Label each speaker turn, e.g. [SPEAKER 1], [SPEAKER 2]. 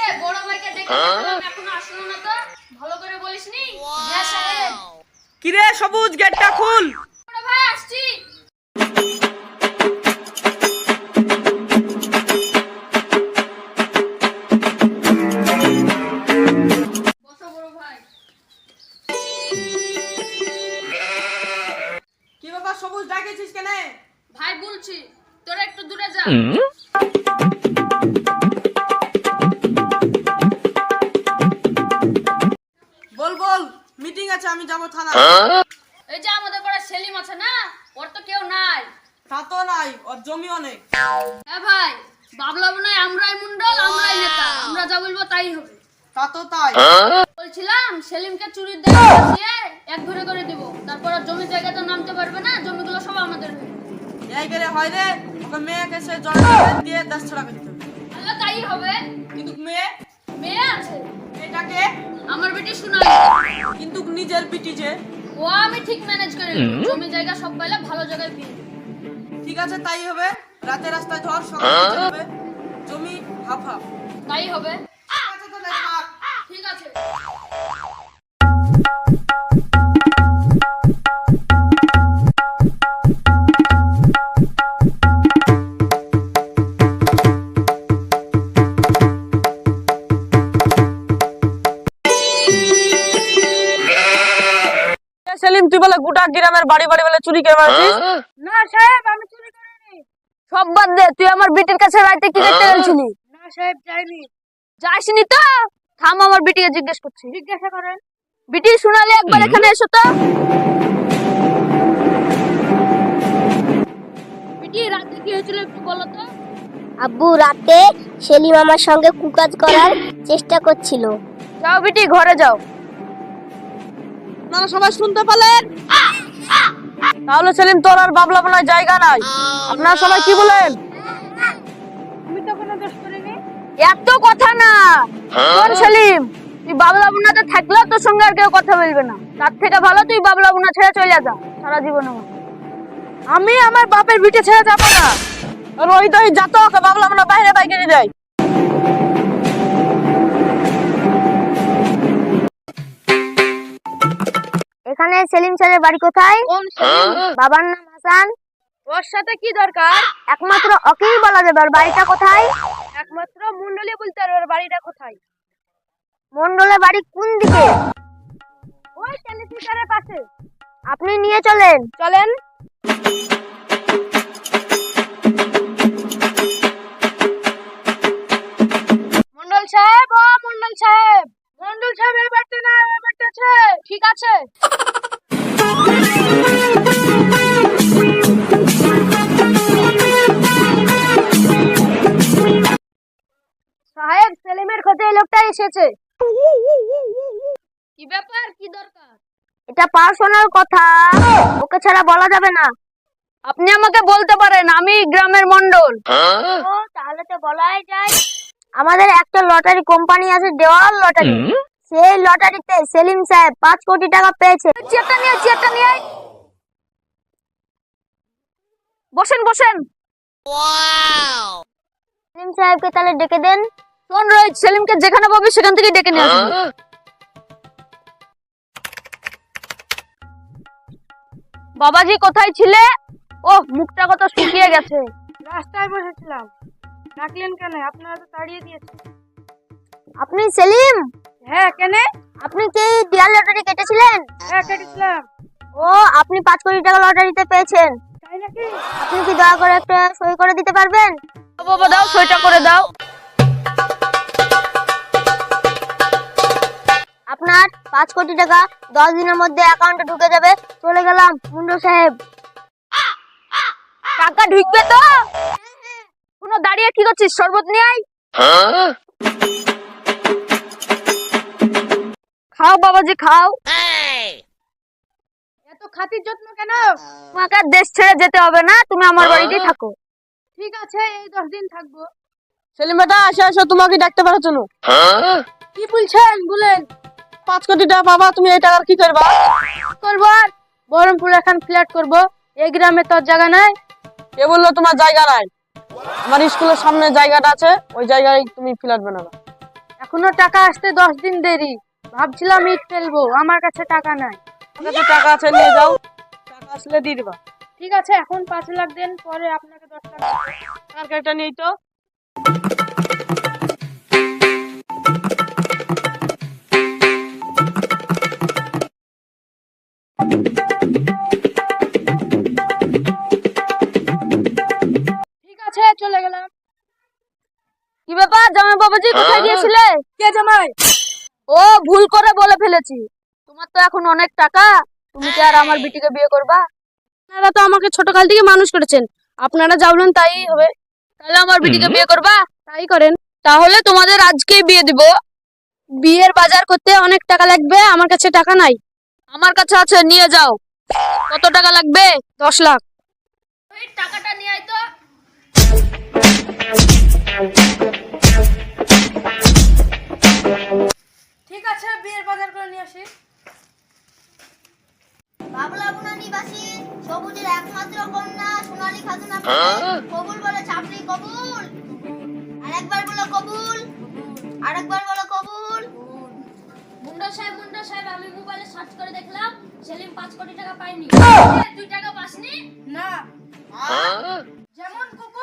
[SPEAKER 1] কিরে বড় ভাইকে দেখে এখনও আসলো না তো? ভালো করে বলিসনি? হ্যাঁ সাহেব।
[SPEAKER 2] সবুজ গেটটা খুল।
[SPEAKER 1] বড় ভাই আসছি। বসো বড় ভাই।
[SPEAKER 2] কি বাবা সবুজ ডাকেছিস কেন?
[SPEAKER 1] ভাই বলছি তোরা একটু দূরে যা।
[SPEAKER 2] আছে আমি যাব থানা
[SPEAKER 1] এই যে আমাদের পাড়া সেলিম আছে না ওর তো কেউ নাই।
[SPEAKER 2] তা তো নাই ওর জমি অনেক।
[SPEAKER 1] হ্যাঁ ভাই বাবলা মনে আমরাই মন্ডল আমরাই নেতা আমরা যা বলব তাই হবে।
[SPEAKER 2] তা তো তাই।
[SPEAKER 1] বলছিলাম সেলিমকে চুরির বাঁচিয়ে এক ঘুরে করে দিব। তারপর আর জমি জায়গাতে নামতে পারবে না জমিগুলো সব আমাদের হয়ে
[SPEAKER 2] এই গেলে হয় রে ওকে মেয়েকে সে জল দিয়ে দশ টাকা দিতে হবে
[SPEAKER 1] তাহলে তাই হবে।
[SPEAKER 2] কিন্তু মেয়ে?
[SPEAKER 1] মেয়ে আছে।
[SPEAKER 2] মেয়েটাকে?
[SPEAKER 1] আমার বেটি শোনাই
[SPEAKER 2] কিন্তু নিজের পিটি যে।
[SPEAKER 1] ও আমি ঠিক ম্যানেজ করে নেব। জমি জায়গা সব পাইলে ভালো জায়গায় দিই
[SPEAKER 2] ঠিক আছে তাই হবে। রাতে রাস্তায় ধর সকালে হবে জমি হাফ হাফ।
[SPEAKER 1] তাই হবে।
[SPEAKER 2] গোটা গ্রামের বাড়ি বাড়ি বলে চুরি করে বেড়াচ্ছিস?
[SPEAKER 1] না সাহেব আমি চুরি করিনি।
[SPEAKER 3] সব বাদ দে তুই আমার বিটির কাছে রাইতে কি করতে গেছিলি
[SPEAKER 1] না সাহেব যাইনি।
[SPEAKER 3] যাসনি তো? থাম আমার বিটিকে জিজ্ঞেস করছি।
[SPEAKER 1] জিজ্ঞাসা করেন।
[SPEAKER 3] বিটি শোনালে একবার এখানে এসো তো।
[SPEAKER 1] বেটি রাতে কি হয়েছিল একটু বলো তো?
[SPEAKER 4] আব্বু রাতে সেলিম আমার সঙ্গে কুকাজ করার চেষ্টা করছিল।
[SPEAKER 3] যাও বিটি ঘরে যাও।
[SPEAKER 2] আপনারা সবাই শুনতে পেলেন? তাহলে সেলিম তোর আর বাবলা বোনার জায়গা নাই। আপনারা সবাই কি বলেন?
[SPEAKER 1] আমি তো কোনো দোষ করিনি।
[SPEAKER 3] এত কথা না। সেলিম তুই বাবলা বুনাতে থাকলেও তোর সঙ্গে আর কেউ কথা বলবে না। তার থেকে ভালো তুই বাবলা বুনা ছেড়ে চলে যা সারা জীবনের মতো।
[SPEAKER 2] আমি আমার বাপের ভিটে ছেড়ে যাব না। আর ওই তো যাতো বাবলা বোনা বাইরে বাইকে নিয়ে যায়।
[SPEAKER 4] এখানে সেলিম স্যারের বাড়ি কোথায়? বাবার নাম হাসান।
[SPEAKER 3] ওর সাথে কি দরকার?
[SPEAKER 4] একমাত্র ওকেই বলা যাবে ওর বাড়িটা কোথায়?
[SPEAKER 3] একমাত্র মুন্ডলি বলতে ওর বাড়িটা কোথায়?
[SPEAKER 4] মন্ডলের বাড়ি কোন দিকে?
[SPEAKER 3] ওই টেলিফিকারের পাশে।
[SPEAKER 4] আপনি নিয়ে চলেন।
[SPEAKER 3] চলেন। মন্ডল সাহেব ঠিক আছে? সাহেব সেলিমের খোঁজে এই লোকটা এসেছে।
[SPEAKER 1] কি ব্যাপার? কি দরকার?
[SPEAKER 4] এটা পার্সোনাল কথা। ওকে ছাড়া বলা যাবে না।
[SPEAKER 3] আপনি আমাকে বলতে পারেন আমি গ্রামের মন্ডল
[SPEAKER 4] ও তাহলে তো বলাই যায়। আমাদের একটা লটারি কোম্পানি আছে দেওয়াল লটারি। সেই লটারিতে সেলিম সাহেব পাঁচ কোটি টাকা পেয়েছে।
[SPEAKER 3] চেয়ারটা নিয়ে চেয়ারটা নিয়ে বসেন বসেন।
[SPEAKER 4] সেলিম সাহেবকে তাহলে ডেকে দেন।
[SPEAKER 3] শোন রোহিত সেলিমকে যেখানে পাবি সেখান থেকে ডেকে নিয়ে আসবি। বাবাজি কোথায় ছিলে? ও মুখটা কত শুকিয়ে গেছে।
[SPEAKER 1] রাস্তায় বসেছিলাম। ডাকলেন কেন? আপনারা তো তাড়িয়ে দিয়েছেন।
[SPEAKER 4] আপনি সেলিম?
[SPEAKER 1] হ্যাঁ কেন?
[SPEAKER 4] আপনি কি দেওয়াল লটারি কেটেছিলেন?
[SPEAKER 1] হ্যাঁ কেটেছিলাম।
[SPEAKER 4] ও আপনি পাঁচ কোটি টাকা লটারিতে পেয়েছেন।
[SPEAKER 1] তাই নাকি?
[SPEAKER 4] আপনি কি দয়া করে একটা সই করে দিতে পারবেন?
[SPEAKER 3] বাবা দাও সইটা করে দাও।
[SPEAKER 4] আপনার পাঁচ কোটি টাকা দশ দিনের মধ্যে অ্যাকাউন্টে ঢুকে যাবে। চলে গেলাম মুন্ডু সাহেব।
[SPEAKER 3] টাকা ঢুকবে তো? কোনো দাঁড়িয়ে কি করছিস? শরবত নিয়ে আয়। খাও বাবাজি খাও।
[SPEAKER 1] এত খাতির যত্ন কেন?
[SPEAKER 3] তোমাকে আর দেশ ছেড়ে যেতে হবে না তুমি আমার বাড়িতেই থাকো।
[SPEAKER 1] ঠিক আছে এই দশ দিন থাকব।
[SPEAKER 2] সেলিম বেটা আসে আসো তোমাকে ডাকতে পারো চলো।
[SPEAKER 1] কি বলছেন বলেন।
[SPEAKER 2] পাঁচ কোটি টাকা পাবা তুমি এই টাকার কি করবা?
[SPEAKER 1] করব আর? বহরমপুর এখন ফ্ল্যাট করব। এই গ্রামে তোর জায়গা নাই।
[SPEAKER 2] কে বলল তোমার জায়গা নাই। আমার স্কুলের সামনে জায়গাটা আছে ওই জায়গায় তুমি ফ্ল্যাট বানাবা।
[SPEAKER 3] এখনও টাকা আসতে দশ দিন দেরি। ভাবছিলাম ইট ফেলব আমার কাছে টাকা নাই।
[SPEAKER 2] কাছে টাকা আছে নিয়ে যাও। টাকা আসলে দিয়ে দিবা।
[SPEAKER 3] ঠিক আছে এখন পাঁচ লাখ দেন পরে আপনাকে দশ লাখ দেব।
[SPEAKER 2] কার কার্ডটা নিই তো?
[SPEAKER 3] ঠিক আছে চলে গেলাম। কি ব্যাপার জামাই বাবাজি কোথায় গিয়েছিলে? কে জামাই? ও ভুল করে বলে ফেলেছি। তোমার তো এখন অনেক টাকা তুমি কি আর আমার বিটিকে বিয়ে করবা? আপনারা তো আমাকে ছোট কাল থেকে মানুষ করেছেন। আপনারা যা বলেন তাই হবে। তাহলে আমার বিটিকে বিয়ে করবা? তাই করেন। তাহলে তোমাদের আজকেই বিয়ে দিব। বিয়ের বাজার করতে অনেক টাকা লাগবে আমার কাছে টাকা নাই। আমার কাছে আছে নিয়ে যাও। কত টাকা লাগবে? দশ লাখ।
[SPEAKER 1] টাকাটা নিয়ে আয় তো।
[SPEAKER 3] আসে
[SPEAKER 4] বাবলা বুনা কবুল বলে চাপলি কবুল। কবুল।
[SPEAKER 1] মুন্ডা সাহেব মুন্ডা সাহেব আমি মোবাইলে সার্চ করে দেখলাম সেলিম পাঁচ কোটি টাকা পায়নি। তুই টাকা পাসনি? না। যেমন কুকুর